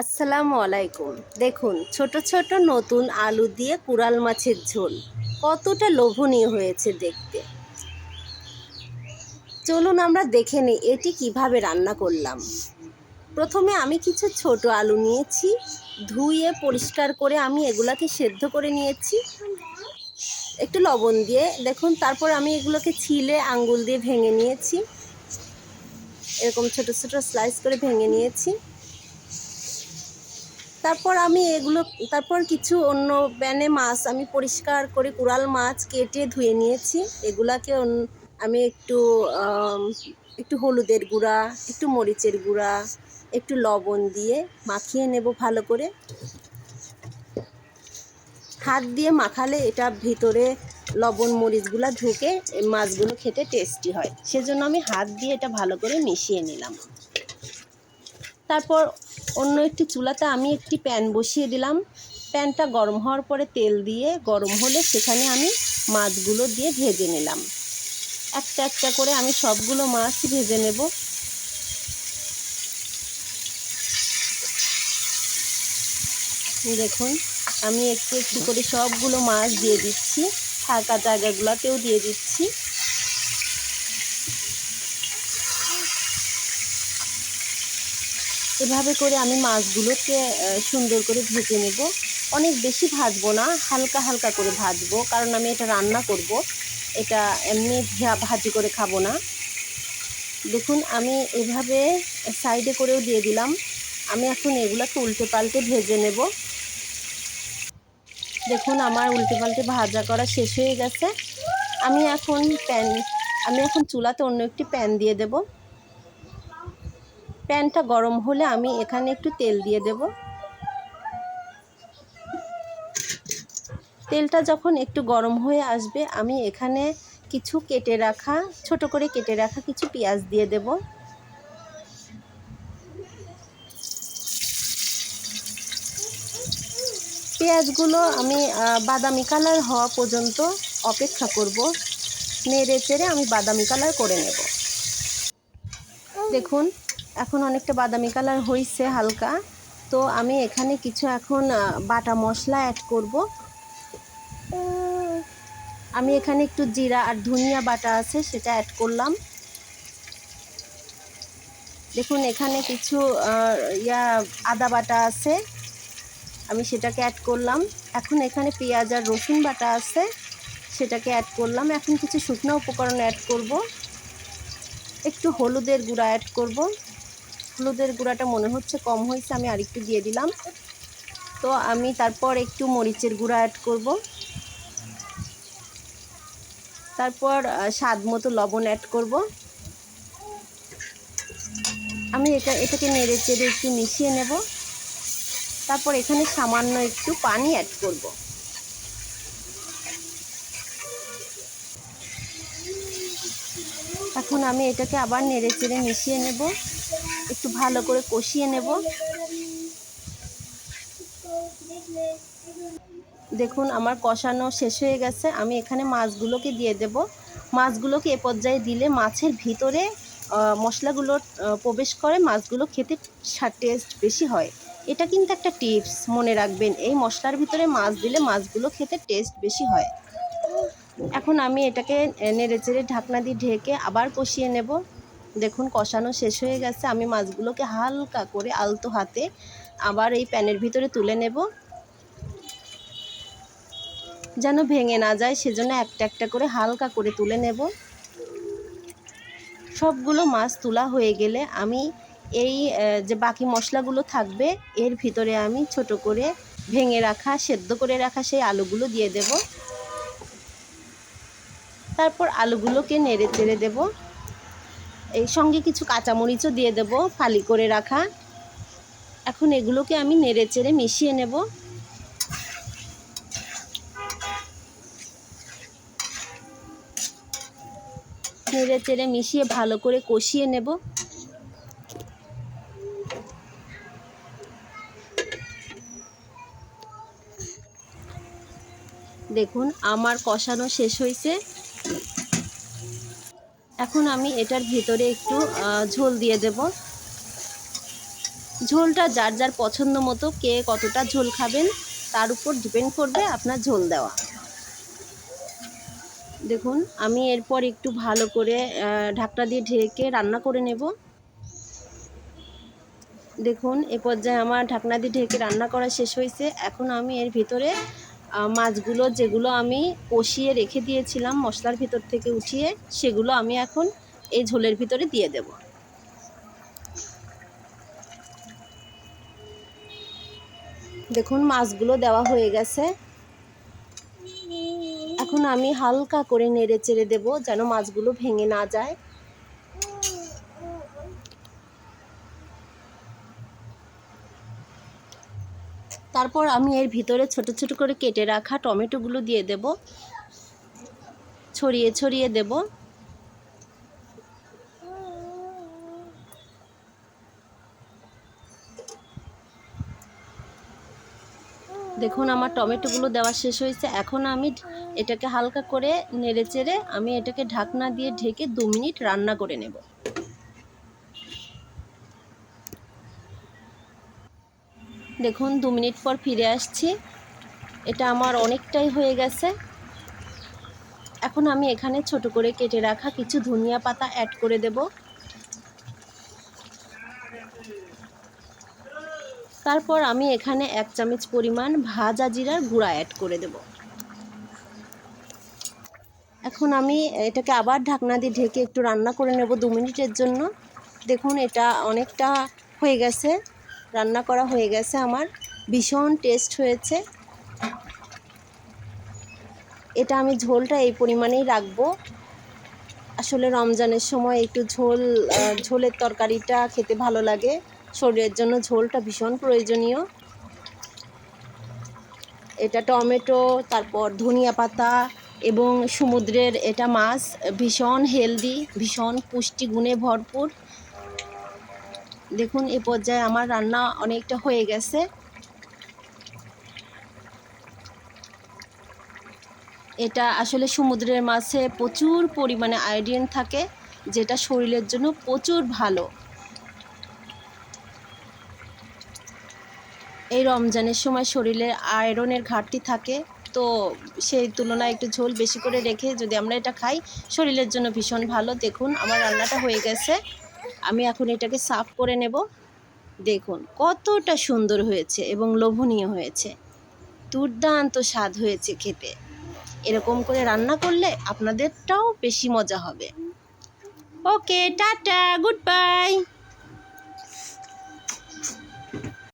আসসালামু আলাইকুম। দেখুন, ছোট ছোট নতুন আলু দিয়ে কুড়াল মাছের ঝোল। কতটা লোভনীয় হয়েছে দেখতে। চলুন আমরা দেখে নিই এটি কীভাবে রান্না করলাম। প্রথমে আমি কিছু ছোট আলু নিয়েছি, ধুয়ে পরিষ্কার করে আমি এগুলাকে সেদ্ধ করে নিয়েছি। একটু লবণ দিয়ে, দেখুন, তারপর আমি এগুলোকে ছিলে আঙ্গুল দিয়ে ভেঙে নিয়েছি। এরকম ছোট ছোট স্লাইস করে ভেঙে নিয়েছি। তারপর আমি এগুলো, তারপর কিছু অন্য প্যানে মাছ আমি পরিষ্কার করে কুড়াল মাছ কেটে ধুয়ে নিয়েছি। এগুলাকে আমি একটু একটু হলুদের গুঁড়া, একটু মরিচের গুঁড়া, একটু লবণ দিয়ে মাখিয়ে নেব ভালো করে। হাত দিয়ে মাখালে এটা ভিতরে লবণ মরিচগুলো ঢুকে মাছগুলো খেতে টেস্টি হয়। সেজন্য আমি হাত দিয়ে এটা ভালো করে মিশিয়ে নিলাম। তারপর অন্য একটি চুলাতে আমি একটি প্যান বসিয়ে দিলাম। প্যানটা গরম হওয়ার পরে তেল দিয়ে গরম হলে সেখানে আমি মাছগুলো দিয়ে ভেজে নিলাম। একটা একটা করে আমি সবগুলো মাছ ভেজে নেব। দেখুন, আমি একটু একটু করে সবগুলো মাছ দিয়ে দিচ্ছি। ফাঁকা জায়গাগুলোতেও দিয়ে দিচ্ছি। এভাবে করে আমি মাছগুলোকে সুন্দর করে ভেজে নেব। অনেক বেশি ভাজবো না, হালকা হালকা করে ভাজবো, কারণ আমি এটা রান্না করব। এটা এমনি ভাজি করে খাব না। দেখুন, আমি এভাবে সাইডে করেও দিয়ে দিলাম। আমি এখন এগুলোকে উল্টে পাল্টে ভেজে নেব। দেখুন, আমার উল্টে পাল্টে ভাজা করা শেষ হয়ে গেছে। আমি এখন প্যান, আমি এখন চুলাতে অন্য একটি প্যান দিয়ে দেবো। প্যানটা গরম হলে আমি এখানে একটু তেল দিয়ে দেব। তেলটা যখন একটু গরম হয়ে আসবে, আমি এখানে কিছু কেটে রাখা, ছোট করে কেটে রাখা কিছু পেঁয়াজ দিয়ে দেব। পেঁয়াজগুলো আমি বাদামি কালার হওয়া পর্যন্ত অপেক্ষা করব। নেড়ে চেড়ে আমি বাদামি কালার করে নেব। দেখুন এখন অনেকটা বাদামি কালার হয়েছে হালকা। তো আমি এখানে কিছু এখন বাটা মশলা অ্যাড করব। আমি এখানে একটু জিরা আর ধনিয়া বাটা আছে, সেটা অ্যাড করলাম। দেখুন, এখানে কিছু ইয়া আদা বাটা আছে, আমি সেটাকে অ্যাড করলাম। এখন এখানে পেঁয়াজ আর রসুন বাটা আছে, সেটাকে অ্যাড করলাম। এখন কিছু শুকনো উপকরণ অ্যাড করব। একটু হলুদের গুঁড়া অ্যাড করব। হলুদের গুঁড়াটা মনে হচ্ছে কম হয়েছে, আমি আরেকটু দিয়ে দিলাম। তো আমি তারপর একটু মরিচের গুঁড়া অ্যাড করব। তারপর স্বাদ মতো লবণ অ্যাড করব। আমি এটা, এটাকে নেড়ে চেড়ে একটু মিশিয়ে নেব। তারপর এখানে সামান্য একটু পানি অ্যাড করব। এখন আমি এটাকে আবার নেড়ে চেড়ে মিশিয়ে নেব। একটু ভালো করে কষিয়ে নেব। দেখুন, আমার কষানো শেষ হয়ে গেছে। আমি এখানে মাছগুলোকে দিয়ে দেব। মাছগুলোকে এ পর্যায়ে দিলে মাছের ভিতরে মশলাগুলো প্রবেশ করে, মাছগুলো খেতে টেস্ট বেশি হয়। এটা কিন্তু একটা টিপস মনে রাখবেন। এই মশলার ভিতরে মাছ দিলে মাছগুলো খেতে টেস্ট বেশি হয়। এখন আমি এটাকে নেড়ে চেড়ে ঢাকনা দিয়ে ঢেকে আবার কষিয়ে নেব। দেখুন, কষানো শেষ হয়ে গেছে। আমি মাছগুলোকে হালকা করে আলতো হাতে আবার এই প্যানের ভিতরে তুলে নেব। যেন ভেঙে না যায়, সেজন্য একটা একটা করে হালকা করে তুলে নেব। সবগুলো মাছ তোলা হয়ে গেলে আমি এই যে বাকি মশলাগুলো থাকবে, এর ভিতরে আমি ছোট করে ভেঙে রাখা, সেদ্ধ করে রাখা সেই আলুগুলো দিয়ে দেব। তারপর আলুগুলোকে নেড়ে চেড়ে দেব। এই সঙ্গে কিছু কাঁচামরিচও দিয়ে দেব, ফালি করে রাখা। এখন এগুলোকে আমি নেড়ে চেড়ে মিশিয়ে নেব। নেড়ে চেড়ে মিশিয়ে ভালো করে কষিয়ে নেব। দেখুন, আমার কষানো শেষ হয়েছে। এখন আমি এটার ভিতরে একটু ঝোল দিয়ে দেব। ঝোলটা যার যার পছন্দ মতো, কে কতটা ঝোল খাবেন, তার উপর ডিপেন্ড করবে আপনার ঝোল দেওয়া। দেখুন, আমি এরপর একটু ভালো করে ঢাকনা দিয়ে ঢেকে রান্না করে নেব। দেখুন, এ পর্যায়ে আমার ঢাকনা দিয়ে ঢেকে রান্না করা শেষ হয়েছে। এখন আমি এর ভিতরে মাছগুলো যেগুলো আমি কষিয়ে রেখে দিয়েছিলাম মশলার ভিতর থেকে উঠিয়ে, সেগুলো আমি এখন এই ঝোলের ভিতরে দিয়ে দেব। দেখুন, মাছগুলো দেওয়া হয়ে গেছে। এখন আমি হালকা করে নেড়ে চেড়ে দেবো যেন মাছগুলো ভেঙে না যায়। তারপর আমি এর ভিতরে ছোট ছোট করে কেটে রাখা টমেটোগুলো দিয়ে দেব। ছড়িয়ে ছড়িয়ে দেব। দেখুন, আমার টমেটোগুলো দেওয়া শেষ হয়েছে। এখন আমি এটাকে হালকা করে নেড়ে চেড়ে আমি এটাকে ঢাকনা দিয়ে ঢেকে দু মিনিট রান্না করে নেব। দেখুন, দু মিনিট পর ফিরে আসছি। এটা আমার অনেকটাই হয়ে গেছে। এখন আমি এখানে ছোট করে কেটে রাখা কিছু ধনিয়া পাতা অ্যাড করে দেব। তারপর আমি এখানে এক চামচ পরিমাণ ভাজা জিরার গুঁড়া অ্যাড করে দেব। এখন আমি এটাকে আবার ঢাকনা দিয়ে ঢেকে একটু রান্না করে নেব দু মিনিটের জন্য। দেখুন, এটা অনেকটা হয়ে গেছে। রান্না করা হয়ে গেছে আমার। ভীষণ টেস্ট হয়েছে। এটা আমি ঝোলটা এই পরিমাণেই রাখব। আসলে রমজানের সময় একটু ঝোল ঝোলের তরকারিটা খেতে ভালো লাগে। শরীরের জন্য ঝোলটা ভীষণ প্রয়োজনীয়। এটা টমেটো, তারপর ধনিয়া পাতা এবং সমুদ্রের এটা মাছ ভীষণ হেলদি ভীষণ পুষ্টিগুণে ভরপুর। দেখুন এ পর্যায়ে আমার রান্না অনেকটা হয়ে গেছে। এটা আসলে সমুদ্রের মাছে প্রচুর পরিমাণে আয়োডিন থাকে, যেটা শরীরের জন্য প্রচুর ভালো। এই রমজানের সময় শরীরে আয়রনের ঘাটতি থাকে, তো সেই তুলনায় একটু ঝোল বেশি করে রেখে যদি আমরা এটা খাই, শরীরের জন্য ভীষণ ভালো। দেখুন, আমার রান্নাটা হয়ে গেছে। আমি এখন এটাকে সাফ করে নেব। দেখুন, কতটা সুন্দর হয়েছে এবং লোভনীয় হয়েছে। দুর্দান্ত স্বাদ হয়েছে খেতে। এরকম করে রান্না করলে আপনাদেরটাও বেশি মজা হবে। Okay, tata, goodbye.